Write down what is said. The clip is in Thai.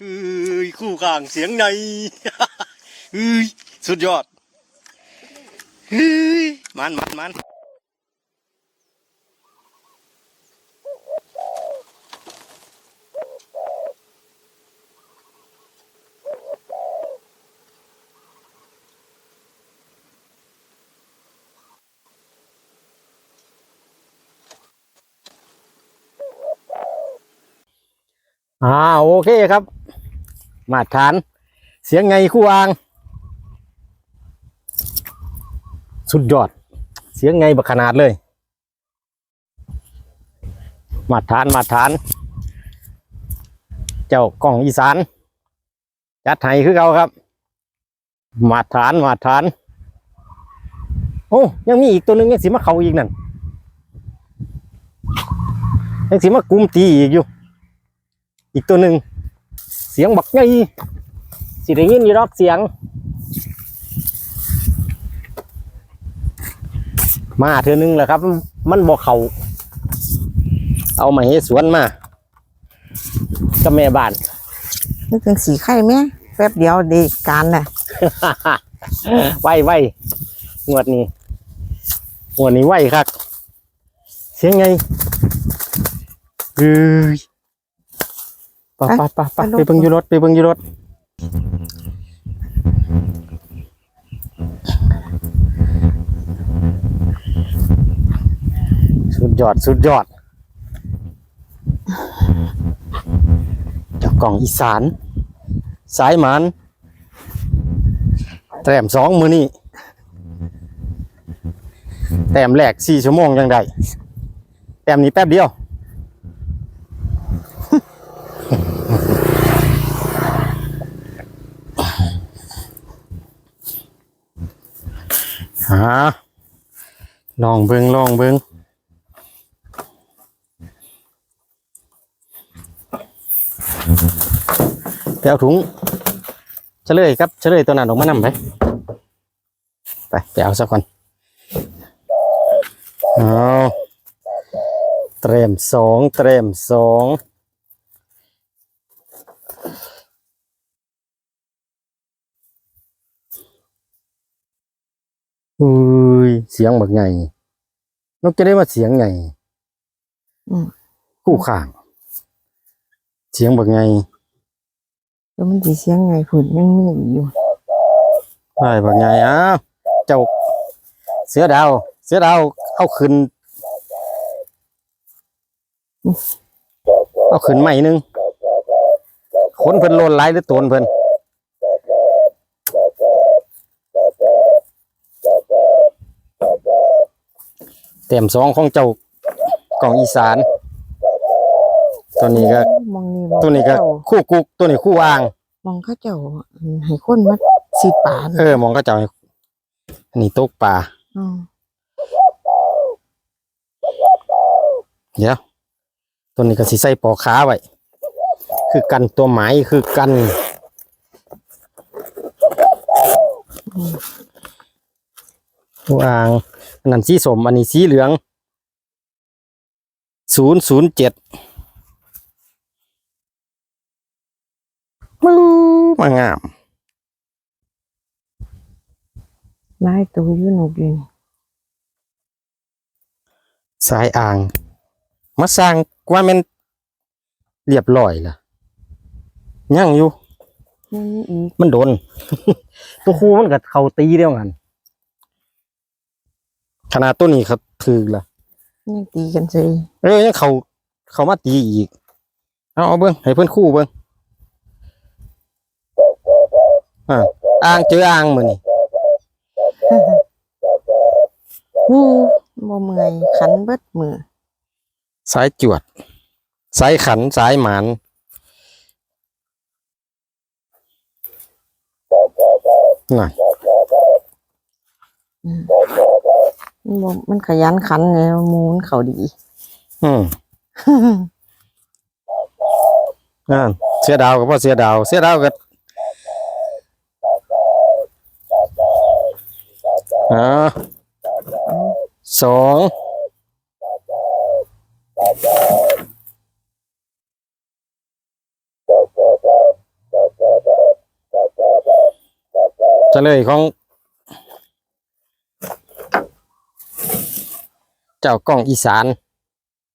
เอ้ยคู่ข้างเสียงในเอ้ยสุดยอดเฮ้ยมันมันมันอ่าโอเคครับ มาตรฐาน เสียงไงคู่อ่าง สุดยอด เสียงไงบักขนาดเลย มาตรฐานมาตรฐาน เจ้ากล่องอีสาน จัดให้คือเขาครับ มาตรฐานมาตรฐาน โอ้ยังมีอีกตัวหนึ่งยังสิมาเขาอีกนั่นยังสิมากุมตีอีกอยู่ อีกตัวหนึ่ง เสียงบักไงสิได้ยินอยู่รอกเสียง มาเธอนึงแหละครับ มันบอกเขาเอามาให้สวนมากับแม่บ้านนึกถึงสีไข่ไหมแป๊บเดียวดีการน่ะ ไวไวงวดนี้งวดนี้ไวครับ เสียงไงเฮ้ยไปไปไปไปไปเบิ่งอยู่รถไปเบิ่งอยู่รถสุดยอดสุดยอดเจ้ากล่องอีสาน สายหมันแต้มสองมือนี่แต้มแรกสี่ชั่วโมงยังได้แต้มนี้แป๊บเดียว หาลองเบิงลองเบิงไปเอาถุงเฉลยครับเฉลยตัวนั้นออกมานำไปไปไปเอาสักคนเอาเตรียมสองเตรียมสอง อุ้ยเสียงแบบไงนกจะได้มาเสียงไงอืมคู่ข้าง เสียงแบบไงแล้วมันสีเสียงไงผุดยังมีอยู่ใช่แบบไงอ้าวเจ้าเสือดาว เสือดาวเอาขึ้นเอาขึ้นใหม่นึงขนเพิ่นโลนไหลายหรือตัวเพิ่น เต็มสองของเจ้ากล่องอีสาน ตัวนี้ก็ มองนี่มองตัวนี้ก็ เจ้าคู่กุก ตัวนี้คู่อ่าง มองเข้าเจ้าอืมให้คนมาสีดป่าเออมองก็เจ้าให้อันนี้ตกปลาอืมเดี๋ยวตัวนี้ก็สิใส่ปอกขาไว้คือกันตัวไหมายคือกันวาง อันนั้นสีสมอันนี้สีเหลืองศูนย์ศูนย์เจ็ดมางามไล่ตัวอยืนหนุกอยู่นี่สายอ่าง มาสร้างว่าแมันเรียบร้อยล่ะยังอยู่ยังมีอีกมันโดน ตัวครูมันก็เขาตีเดียวกัน ขนาดตัวนี้เขาถือละยังตีกันสิเอ้ยยังเขาเขามาตีอีก เอาเอาเบิ้งให้เพื่อนคู่เบิ้งอ่าอ่างเจออ่างมือนี่ฮู้บ่เมื่อยขันเบิดมือสายจวด สายขันสายหมานน่ะ มันขยันขันไงมูนเขาดี อืมอ่าเสียดาวก็บพ่อเสียดาว เสียดาวกับอ่าสองจะเลยของ เจ้ากล้องอีสาน